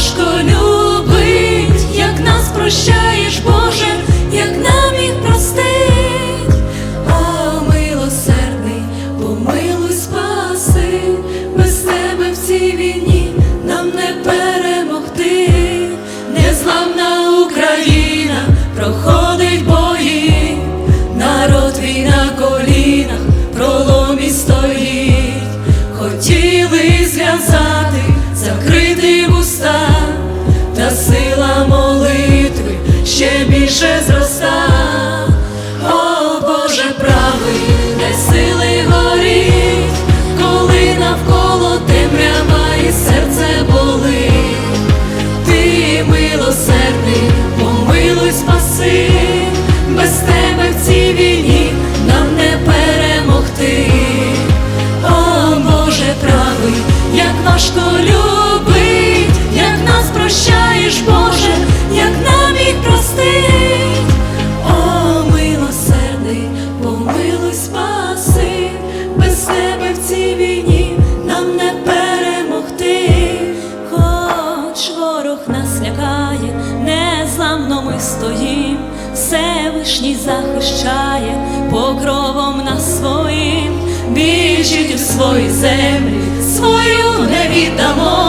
важко. стоїм, Всевишній захищає покровом нас своїм, біжить у свої землі, свою не віддамо.